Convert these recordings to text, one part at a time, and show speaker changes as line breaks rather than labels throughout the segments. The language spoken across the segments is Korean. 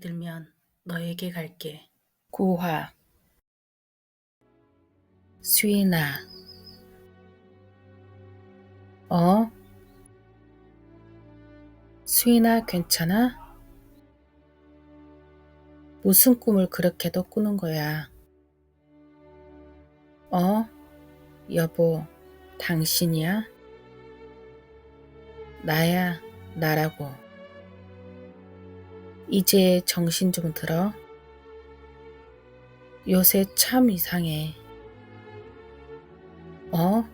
들면 너에게 갈게. 고화 수인아 어? 수인아 괜찮아? 무슨 꿈을 그렇게도 꾸는 거야? 어? 여보, 당신이야? 나야, 나라고. 이제 정신 좀 들어. 요새 참 이상해. 어?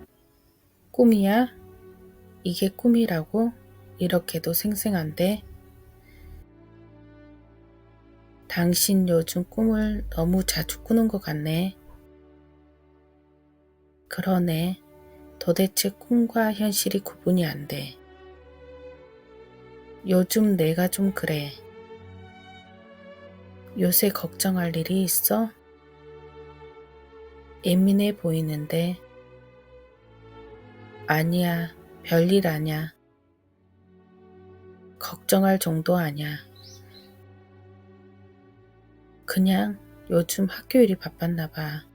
꿈이야? 이게 꿈이라고? 이렇게도 생생한데? 당신 요즘 꿈을 너무 자주 꾸는 것 같네. 그러네. 도대체 꿈과 현실이 구분이 안 돼. 요즘 내가 좀 그래. 요새 걱정할 일이 있어? 예민해 보이는데. 아니야, 별일 아냐. 걱정할 정도 아냐. 그냥 요즘 학교 일이 바빴나 봐.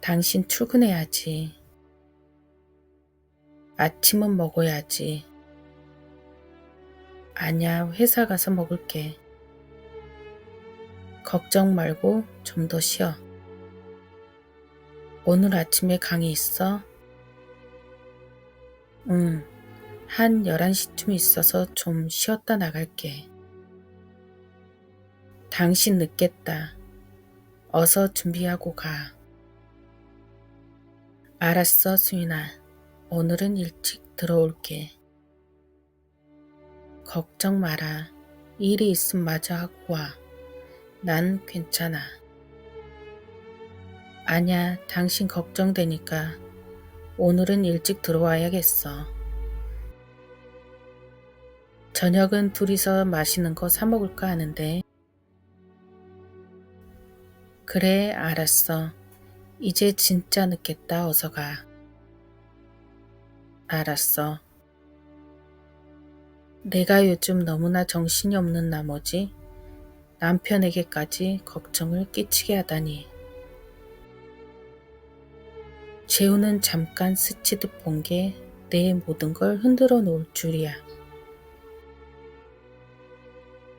당신 출근해야지. 아침은 먹어야지. 아냐, 회사 가서 먹을게. 걱정 말고 좀 더 쉬어. 오늘 아침에 강의 있어? 응, 한 11시쯤 있어서 좀 쉬었다 나갈게. 당신 늦겠다. 어서 준비하고 가. 알았어, 수인아. 오늘은 일찍 들어올게. 걱정 마라. 일이 있음 마저 하고 와. 난 괜찮아. 아냐, 당신 걱정되니까 오늘은 일찍 들어와야겠어. 저녁은 둘이서 맛있는 거 사 먹을까 하는데. 그래, 알았어. 이제 진짜 늦겠다. 어서 가. 알았어. 내가 요즘 너무나 정신이 없는 나머지 남편에게까지 걱정을 끼치게 하다니. 재우는 잠깐 스치듯 본 게 내 모든 걸 흔들어 놓을 줄이야.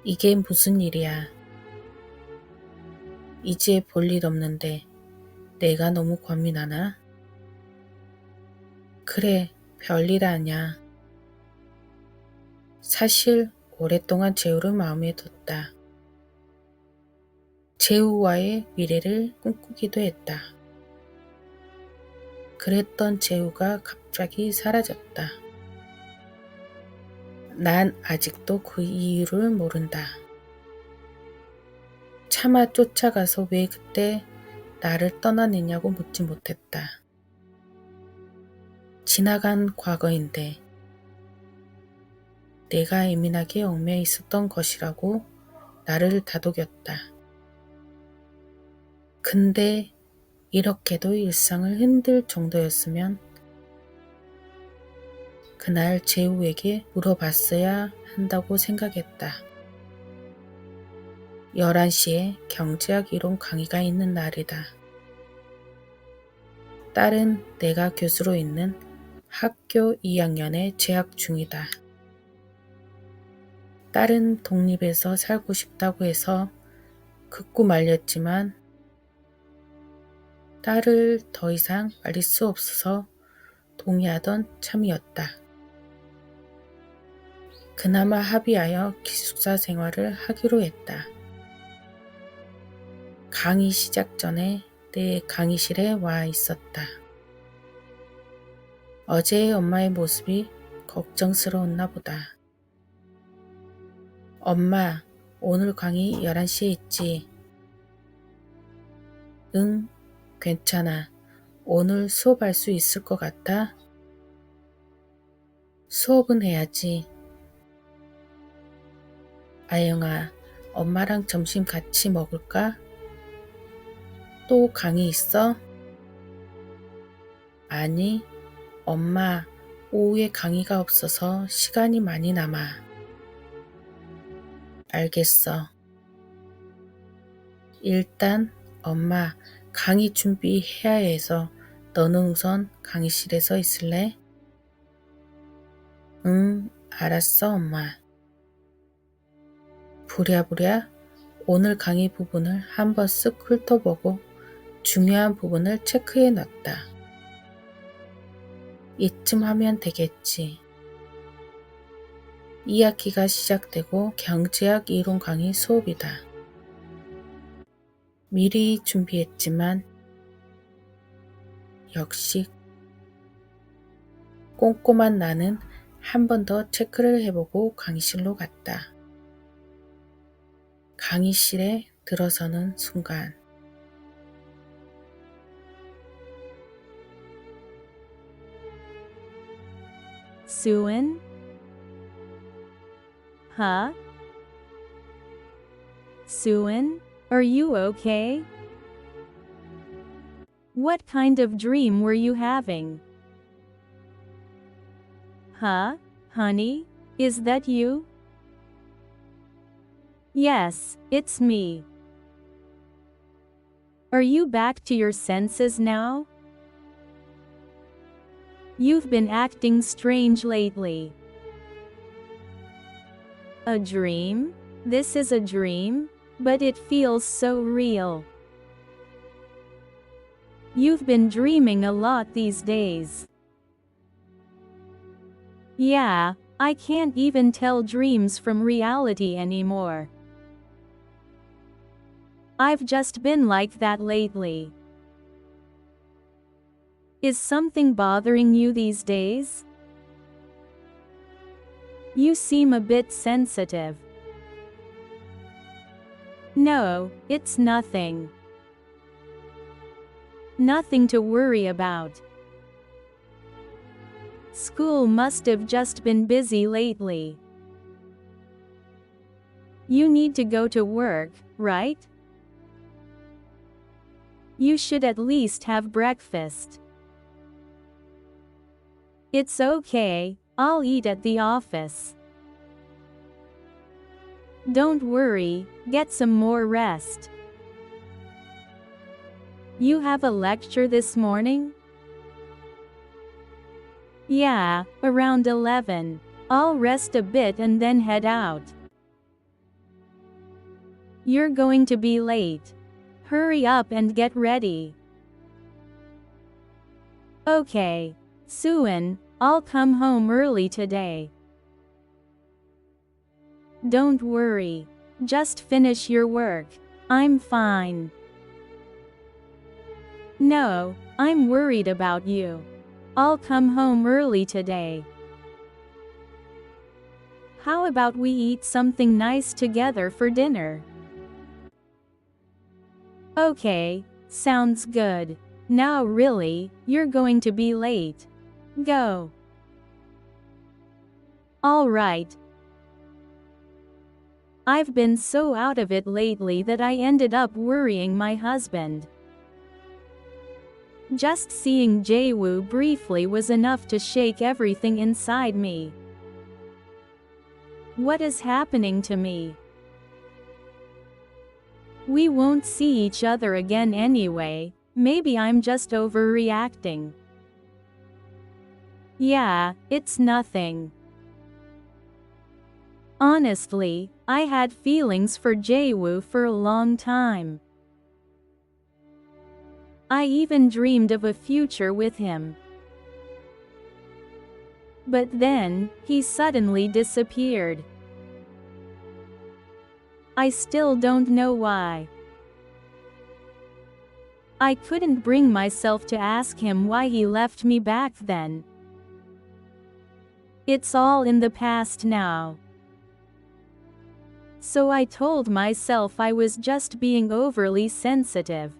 이게 무슨 일이야. 이제 볼 일 없는데 내가 너무 고민하나? 그래, 별일 아냐. 사실 오랫동안 재우를 마음에 뒀다. 재우와의 미래를 꿈꾸기도 했다. 그랬던 재우가 갑자기 사라졌다. 난 아직도 그 이유를 모른다. 차마 쫓아가서 왜 그때 나를 떠나느냐고 묻지 못했다. 지나간 과거인데 내가 예민하게 얽매여 있었던 것이라고 나를 다독였다. 근데 이렇게도 일상을 흔들 정도였으면 그날 재우에게 물어봤어야 한다고 생각했다. 11시에 경제학 이론 강의가 있는 날이다. 딸은 내가 교수로 있는 학교 2학년에 재학 중이다. 딸은 독립해서 살고 싶다고 해서 극구 말렸지만 딸을 더 이상 말릴 수 없어서 동의하던 참이었다. 그나마 합의하여 기숙사 생활을 하기로 했다. 강의 시작 전에 내 강의실에 와 있었다. 어제의 엄마의 모습이 걱정스러웠나 보다. 엄마, 오늘 강의 11시에 있지? 응, 괜찮아. 오늘 수업할 수 있을 것 같아? 수업은 해야지. 아영아, 엄마랑 점심 같이 먹을까? 또 강의 있어? 아니, 엄마, 오후에 강의가 없어서 시간이 많이 남아. 알겠어. 일단 엄마 강의 준비해야 해서 너는 우선 강의실에서 있을래? 응, 알았어, 엄마. 부랴부랴 오늘 강의 부분을 한번 쓱 훑어보고 중요한 부분을 체크해 놨다. 이쯤 하면 되겠지. 2학기가 시작되고 경제학 이론 강의 수업이다. 미리 준비했지만 역시 꼼꼼한 나는 한 번 더 체크를 해보고 강의실로 갔다. 강의실에 들어서는 순간
Suan? Huh? Suan, are you okay? What kind of dream were you having? Huh, honey? Is that you? Yes, it's me. Are you back to your senses now? You've been acting strange lately. A dream? This is a dream, but it feels so real. You've been dreaming a lot these days. Yeah, I can't even tell dreams from reality anymore. I've just been like that lately. Is something bothering you these days? You seem a bit sensitive. No, it's nothing. Nothing to worry about. School must have just been busy lately. You need to go to work, right? You should at least have breakfast. It's okay, I'll eat at the office. Don't worry, get some more rest. You have a lecture this morning? Yeah, around 11. I'll rest a bit and then head out. You're going to be late. Hurry up and get ready. Okay, Suan, I'll come home early today. Don't worry. Just finish your work. I'm fine. No, I'm worried about you. I'll come home early today. How about we eat something nice together for dinner? Okay, sounds good. Now really, you're going to be late. Go. Alright. I've been so out of it lately that I ended up worrying my husband. Just seeing Jaewoo briefly was enough to shake everything inside me. What is happening to me? We won't see each other again anyway, maybe I'm just overreacting. Yeah, it's nothing. Honestly, I had feelings for Jaewoo for a long time. I even dreamed of a future with him. But then, he suddenly disappeared. I still don't know why. I couldn't bring myself to ask him why he left me back then. It's all in the past now. So I told myself I was just being overly sensitive.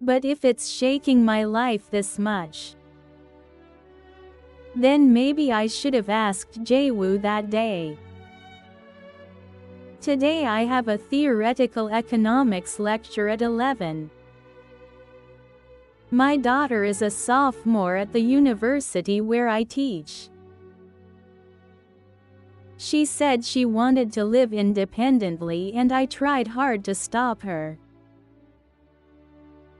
But if it's shaking my life this much, Then maybe I should have asked Jaewoo that day. Today I have a theoretical economics lecture at 11. My daughter is a sophomore at the university where I teach. She said she wanted to live independently and I tried hard to stop her.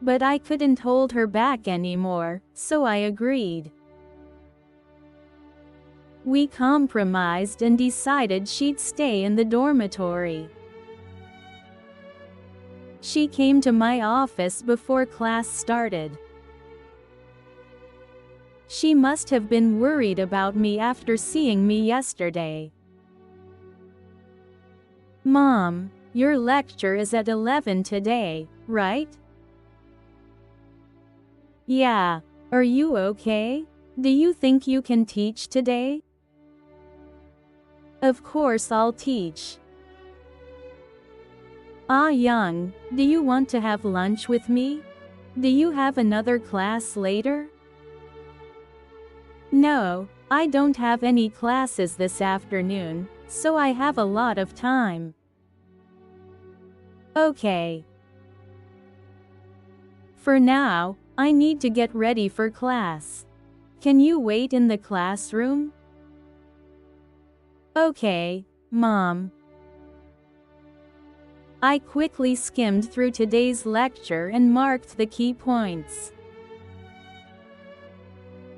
But I couldn't hold her back anymore, so I agreed. We compromised and decided she'd stay in the dormitory. She came to my office before class started. She must have been worried about me after seeing me yesterday. Mom, your lecture is at 11 today, right? Yeah, are you okay? Do you think you can teach today? Of course I'll teach. Ah Young, do you want to have lunch with me? Do you have another class later? No, I don't have any classes this afternoon, so I have a lot of time. Okay. For now, I need to get ready for class. Can you wait in the classroom? Okay, Mom. I quickly skimmed through today's lecture and marked the key points.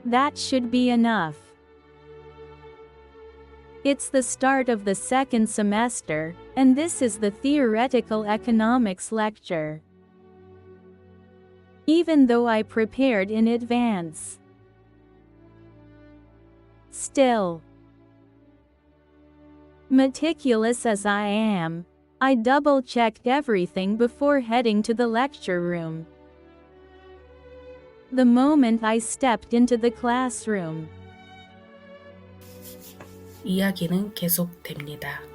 That should be enough. It's the start of the second semester, and this is the theoretical economics lecture. Even though I prepared in advance. Still, meticulous as I am, I double checked everything before heading to the lecture room. The moment I stepped into the classroom,
이야기는 계속됩니다.